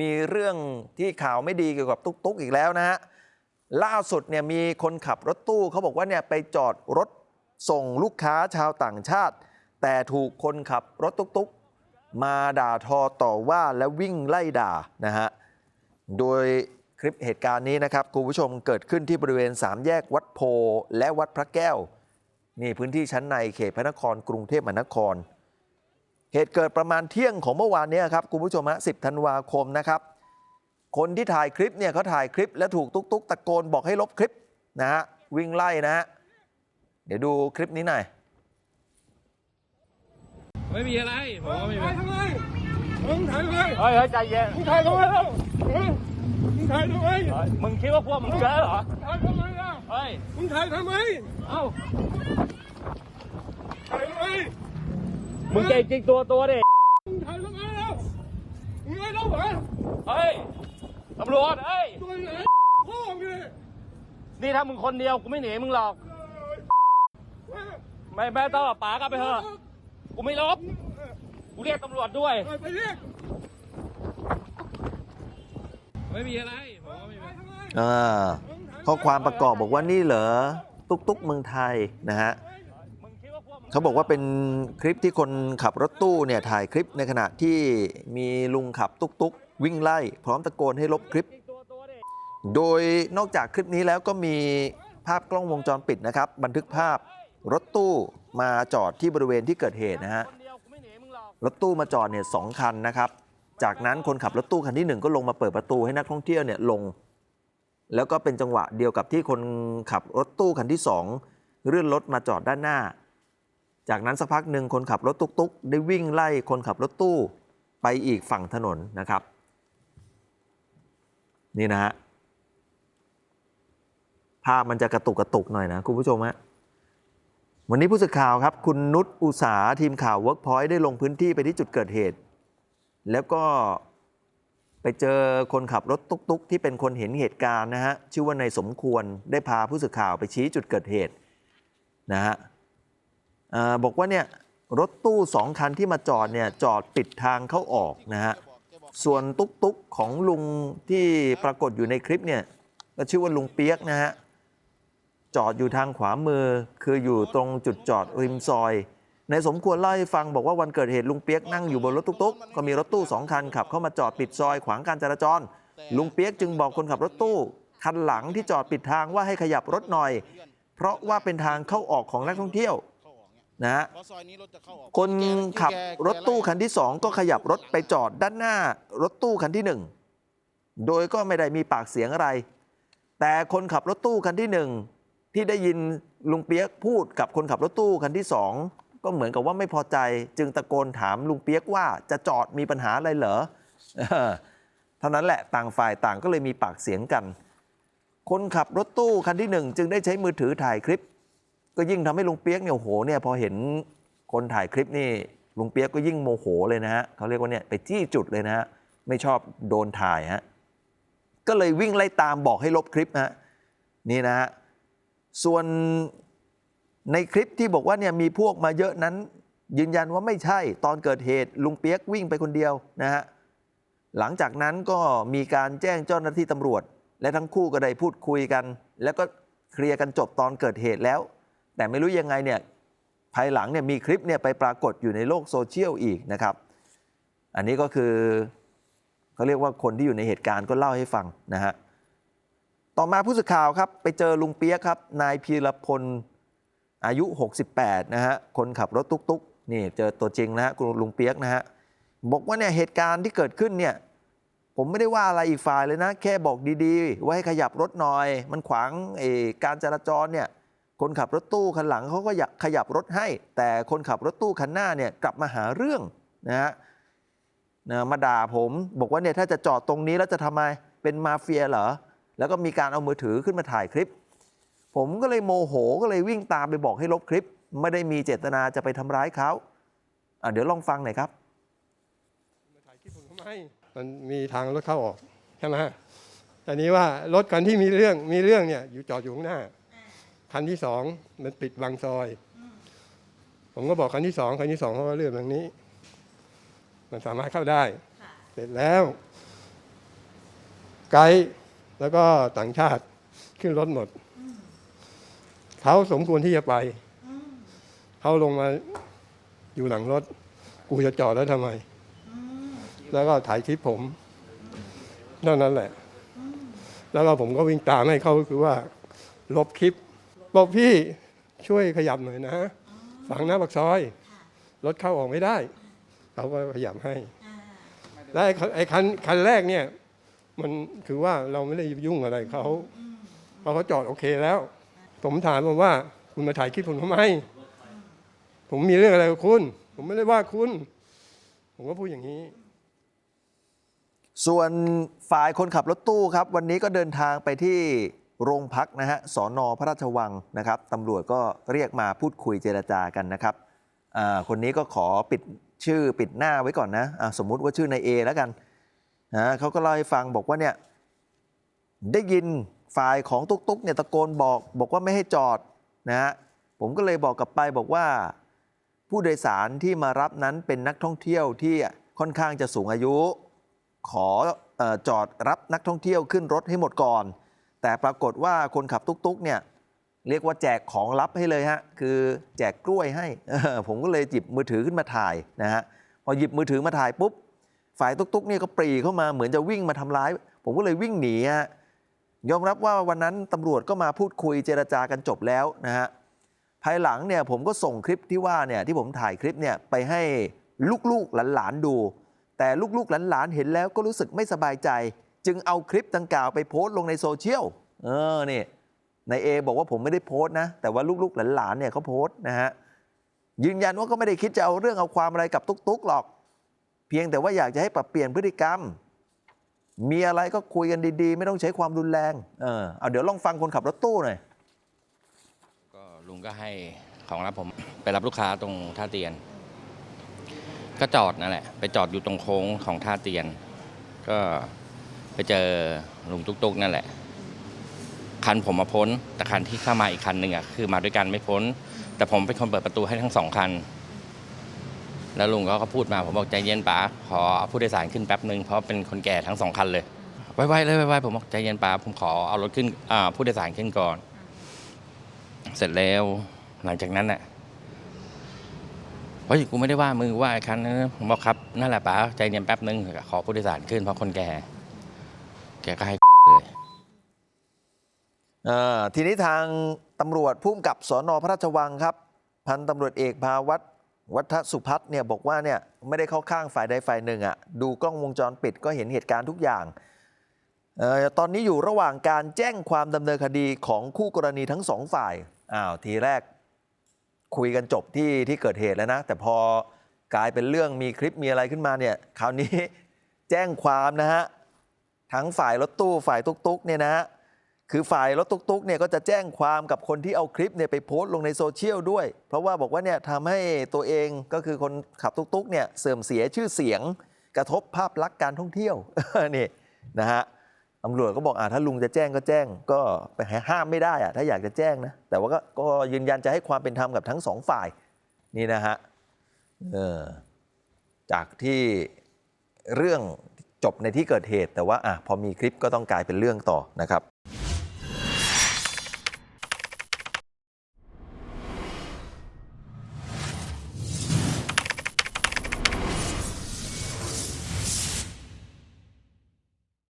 มีเรื่องที่ข่าวไม่ดีเกี่ยวกับตุ๊กๆอีกแล้วนะฮะล่าสุดเนี่ยมีคนขับรถตู้เขาบอกว่าเนี่ยไปจอดรถส่งลูกค้าชาวต่างชาติ แต่ถูกคนขับรถตุ๊กๆมาด่าทอต่อว่าและวิ่งไล่ด่านะฮะโดยคลิปเหตุการณ์นี้นะครับคุณผู้ชมเกิดขึ้นที่บริเวณสามแยกวัดโพและวัดพระแก้ว นี่พื้นที่ชั้นในเขตพระนครกรุงเทพมหานคร เหตุเกิดประมาณเที่ยงของเมื่อวานเนี้ครับคุณผู้ชมฮะ10ธันวาคมนะครับ คนที่ถ่ายคลิปเนี่ยเขาถ่ายคลิปแล้วถูกตุ๊กตุ๊กตะโกนบอกให้ลบคลิปนะฮะวิ่งไล่นะฮะเดี๋ยวดูคลิปนี้หน่อยไม่มีอะไรผมก็ไม่มีถ่ายทำไมมึงถ่ายทำไมเฮ้ยเฮ้ยใจเย็นมึงถ่ายทำไมเล่าฮะมึงถ่ายทำไมเฮ้ยมึงคิดว่าพวกมึงเยอะเหรอถ่ายทำไมล่ะเฮ้ยมึงถ่ายทำไมเอ้าถ่ายทำไม มึงเก่งจริงตัวตัวดิมึงถ่ายทำไมเล่ามึงไม่รู้เหรอเฮ้ยตำรวจเฮ้ยตัวไหนพ่อมึงเลยนี่ถ้ามึงคนเดียวกูไม่หนีมึงหรอก ไม่ไม่ต้องหรอกป๋ากลับไปเถอะ กูไม่ลบ กูเรียกตำรวจด้วยเออไปเรียก ไม่มีอะไรผมก็ไม่มีถ่ายทำไมอ่าข้อความประกอบบอกว่านี่เหรอ ตุ๊กตุ๊กเมืองไทยนะฮะ เขาบอกว่าเป็นคลิปที่คนขับรถตู้เนี่ยถ่ายคลิปในขณะที่มีลุงขับตุ๊กตุ๊กวิ่งไล่ พร้อมตะโกนให้ลบคลิป โดยนอกจากคลิปนี้แล้วก็มีภาพกล้องวงจรปิดนะครับ บันทึกภาพรถตู้มาจอดที่บริเวณที่เกิดเหตุนะฮะรอกรถตู้มาจอดเนี่ยสองคันนะครับ จากนั้นคนขับรถตู้คันที่หนึ่งก็ลงมาเปิดประตูให้นักท่องเที่ยวเนี่ยลง แล้วก็เป็นจังหวะเดียวกับที่คนขับรถตู้คันที่สองเลื่อนรถมาจอดด้านหน้า จากนั้นสักพักหนึ่งคนขับรถตุ๊กๆ ได้วิ่งไล่คนขับรถตู้ไปอีกฝั่งถนนนะครับ นี่นะฮะภาพมันจะกระตุกกระตุกหน่อยนะคุณผู้ชมฮะวันนี้ผู้สื่อข่าวครับ คุณนุชอุสาทีมข่าว Workpoint ได้ลงพื้นที่ไปที่จุดเกิดเหตุ แล้วก็ไปเจอคนขับรถตุ๊กๆ ที่เป็นคนเห็นเหตุการณ์นะฮะชื่อว่านายสมควรได้พาผู้สื่อข่าวไปชี้จุดเกิดเหตุนะฮะ บอกว่าเนี่ยรถตู้สองคันที่มาจอดเนี่ยจอดปิดทางเข้าออกนะฮะส่วนตุ๊กๆของลุงที่ปรากฏอยู่ในคลิปเนี่ยก็ชื่อว่าลุงเปียกนะฮะจอดอยู่ทางขวามือคืออยู่ตรงจุดจอดริมซอยในสมควรเล่าให้ฟังบอกว่าวันเกิดเหตุลุงเปียกนั่งอยู่บนรถตุ๊กๆก็มีรถตู้สองคันขับเข้ามาจอดปิดซอยขวางการจราจร ลุงเปียกจึงบอกคนขับรถตู้คันหลังที่จอดปิดทางว่าให้ขยับรถหน่อย เพราะว่าเป็นทางเข้าออกของนักท่องเที่ยว นะฮะเพราะซอยนี้รถจะเข้าออกคนขับรถตู้คันที่สองก็ขยับรถไปจอดด้านหน้ารถตู้คันที่หนึ่งโดยก็ไม่ได้มีปากเสียงอะไร แต่คนขับรถตู้คันที่หนึ่งที่ได้ยินลุงเปียกพูดกับคนขับรถตู้คันที่สองก็เหมือนกับว่าไม่พอใจ จึงตะโกนถามลุงเปียกว่าจะจอดมีปัญหาอะไรเหรอเออเท่านั้นแหละต่างฝ่ายต่างก็เลยมีปากเสียงกัน คนขับรถตู้คันที่หนึ่งจึงได้ใช้มือถือถ่ายคลิป ก็ยิ่งทำให้ลุงเปียกเนี่ยโอ้โหเนี่ยพอเห็นคนถ่ายคลิปนี่ลุงเปียกก็ยิ่งโมโหเลยนะฮะเขาเรียกว่าเนี่ยไปจี้จุดเลยนะฮะไม่ชอบโดนถ่ายฮะก็เลยวิ่งไล่ตามบอกให้ลบคลิปฮะนี่นะฮะส่วนในคลิปที่บอกว่าเนี่ยมีพวกมาเยอะนั้น ยืนยันว่าไม่ใช่ตอนเกิดเหตุลุงเปียกวิ่งไปคนเดียวนะฮะหลังจากนั้นก็มีการแจ้งเจ้าหน้าที่ตำรวจ และทั้งคู่ก็ได้พูดคุยกัน แล้วก็เคลียร์กันจบตอนเกิดเหตุแล้ว แต่ไม่รู้ยังไงเนี่ยภายหลังเนี่ยมีคลิปเนี่ยไปปรากฏอยู่ในโลกโซเชียลอีกนะครับ อันนี้ก็คือเขาเรียกว่าคนที่อยู่ในเหตุการณ์ก็เล่าให้ฟังนะฮะต่อมาผู้สื่อข่าวครับไปเจอลุงเปียกครับนายพีรพลอายุ 68 นะฮะคนขับรถตุ๊กๆนี่เจอตัวจริงนะฮะคุณลุงเปียกนะฮะบอกว่าเนี่ยเหตุการณ์ที่เกิดขึ้นเนี่ยผมไม่ได้ว่าอะไรอีกฝ่ายเลยนะ แค่บอกดีๆ ว่าให้ขยับรถหน่อย มันขวางการจราจรเนี่ย คนขับรถตู้คันหลังเขาก็อยากขยับรถให้ แต่คนขับรถตู้คันหน้าเนี่ยกลับมาหาเรื่องนะฮะนะมาด่าผม บอกว่าเนี่ยถ้าจะจอดตรงนี้แล้วจะทำไมเป็นมาเฟียเหรอ แล้วก็มีการเอามือถือขึ้นมาถ่ายคลิป ผมก็เลยโมโหก็เลยวิ่งตามไปบอกให้ลบคลิป ไม่ได้มีเจตนาจะไปทำร้ายเขาอะเดี๋ยวลองฟังหน่อยครับ มาถ่ายคลิปผมทำไมมันมีทางรถเข้าออกใช่ไหมแต่นี้ว่ารถคันที่มีเรื่องมีเรื่องเนี่ยอยู่จอดอยู่ข้างหน้า คันที่สองมันปิดบังซอย ผมก็บอกคันที่สองคันที่สองเขาก็เลื่อนทางนี้ มันสามารถเข้าได้ เสร็จแล้ว ไกด์แล้วก็ต่างชาติขึ้นรถหมด เขาสมควรที่จะไป เขาลงมาอยู่หลังรถ กูจะจอดแล้วทำไม แล้วก็ถ่ายคลิปผมเท่านั้นแหละ แล้วก็ผมก็วิ่งตามให้เขาคือว่า ลบคลิป บอกพี่ช่วยขยับหน่อยนะ ฝังหน้าปากซอย รถเข้าออกไม่ได้เขาก็ขยับให้แล้วไอ้คันไอ้คันคันแรกเนี่ยมันคือว่าเราไม่ได้ยุ่งอะไรเขาเพราะเขาจอดโอเคแล้ว ผมถามมาว่า คุณมาถ่ายคลิปผมทำไม ผมมีเรื่องอะไรกับคุณ ผมไม่ได้ว่าคุณ ผมก็พูดอย่างนี้ ส่วนฝ่ายคนขับรถตู้ครับ วันนี้ก็เดินทางไปที่ โรงพักนะฮะสอนอพระราชวังนะครับตำรวจก็เรียกมาพูดคุยเจรจากันนะครับคนนี้ก็ขอปิดชื่อปิดหน้าไว้ก่อนนะอ่าสมมุติว่าชื่อนายเอแล้วกันนะเขาก็เล่าให้ฟังบอกว่าเนี่ยได้ยินฝ่ายของตุ๊กตุ๊กเนี่ยตะโกนบอก บอกว่าไม่ให้จอดนะฮะผมก็เลยบอกกลับไปบอกว่า ผู้โดยสารที่มารับนั้นเป็นนักท่องเที่ยวที่ค่อนข้างจะสูงอายุ ขออจอดรับนักท่องเที่ยวขึ้นรถให้หมดก่อน แต่ปรากฏว่าคนขับตุ๊กๆเนี่ยเรียกว่าแจกของลับให้เลยฮะคือแจกกล้วยให้ ผมก็เลยหยิบมือถือขึ้นมาถ่ายนะฮะพอหยิบมือถือมาถ่ายปุ๊บ ฝ่ายตุ๊กๆเนี่ยก็ปรีเข้ามาเหมือนจะวิ่งมาทำร้าย ผมก็เลยวิ่งหนีฮะยอมรับว่าวันนั้นตำรวจก็มาพูดคุยเจรจากันจบแล้วนะฮะภายหลังเนี่ยผมก็ส่งคลิปที่ว่าเนี่ยที่ผมถ่ายคลิปเนี่ยไปให้ลูกๆหลานๆดู แต่ลูกๆหลานๆเห็นแล้วก็รู้สึกไม่สบายใจ จึงเอาคลิปดังกล่าวไปโพสต์ลงในโซเชียลเออนี่นายเอบอกว่าผมไม่ได้โพสต์นะ แต่ว่าลูกๆหลานๆเนี่ยเขาโพสต์นะฮะยืนยันว่าก็ไม่ได้คิดจะเอาเรื่องเอาความอะไรกับตุ๊กๆหรอก เพียงแต่ว่าอยากจะให้ปรับเปลี่ยนพฤติกรรม มีอะไรก็คุยกันดีๆ ไม่ต้องใช้ความรุนแรงเออเอาเดี๋ยวลองฟังคนขับรถตู้หน่อยก็ลุงก็ให้ของรับผมไปรับลูกค้าตรงท่าเตียน ก็จอดนั่นแหละ ไปจอดอยู่ตรงโค้งของท่าเตียน ก็ ไปเจอลุงตุ๊กๆนั่นแหละ คันผมมาพ้น แต่คันที่เข้ามาอีกคันหนึ่งอะคือมาด้วยกันไม่พ้น แต่ผมเป็นคนเปิดประตูให้ทั้งสองคัน แล้วลุงก็ก็พูดมาผมบอกใจเย็นป๋าขอเอาผู้โดยสารขึ้นแป๊บหนึ่งเพราะเป็นคนแก่ทั้งสองคันเลยไวๆเลยไวๆผมบอกใจเย็นป๋าผมขอเอารถขึ้นผู้โดยสารขึ้นก่อน เสร็จแล้วหลังจากนั้นน่ะเฮ้ยกูไม่ได้ว่ามือว่าคันนั้นผมบอกครับนั่นแหละป๋าใจเย็นแป๊บนึงขอผู้โดยสารขึ้นเพราะคนแก่ แกก็ให้เลยทีนี้ทางตำรวจพุ่มกับสอนอพระราชวังครับ พันตำรวจเอกภาวัตวัฒสุพัฒน์เนี่ยบอกว่าเนี่ยไม่ได้เข้าข้างฝ่ายใดฝ่ายหนึ่งอะ่ะดูกล้องวงจรปิดก็เห็นเหตุการณ์ทุกอย่างออตอนนี้อยู่ระหว่างการแจ้งความดำเนินคดีของคู่กรณีทั้งสองฝ่ายอ้าวทีแรกคุยกันจบที่ที่เกิดเหตุแล้วนะ แต่พอกลายเป็นเรื่องมีคลิปมีอะไรขึ้นมาเนี่ยคราวนี้แจ้งความนะฮะ ทั้งฝ่ายรถตู้ฝ่ายตุ๊กๆเนี่ยนะฮะคือฝ่ายรถตุ๊กๆเนี่ยก็จะแจ้งความกับคนที่เอาคลิปเนี่ยไปโพสต์ลงในโซเชียลด้วย เพราะว่าบอกว่าเนี่ยทำให้ตัวเองก็คือคนขับตุ๊กๆเนี่ยเสื่อมเสียชื่อเสียง กระทบภาพลักษณ์การท่องเที่ยวนี่นะฮะตำรวจก็บอกอ่าถ้าลุงจะแจ้งก็แจ้งก็ไปห้ามไม่ได้อะถ้าอยากจะแจ้งนะแต่ว่าก็ก็ยืนยันจะให้ความเป็นธรรมกับทั้งสองฝ่ายนี่นะฮะเออจากที่เรื่อง จบในที่เกิดเหตุ แต่ว่าอะพอมีคลิปก็ต้องกลายเป็นเรื่องต่อนะครับ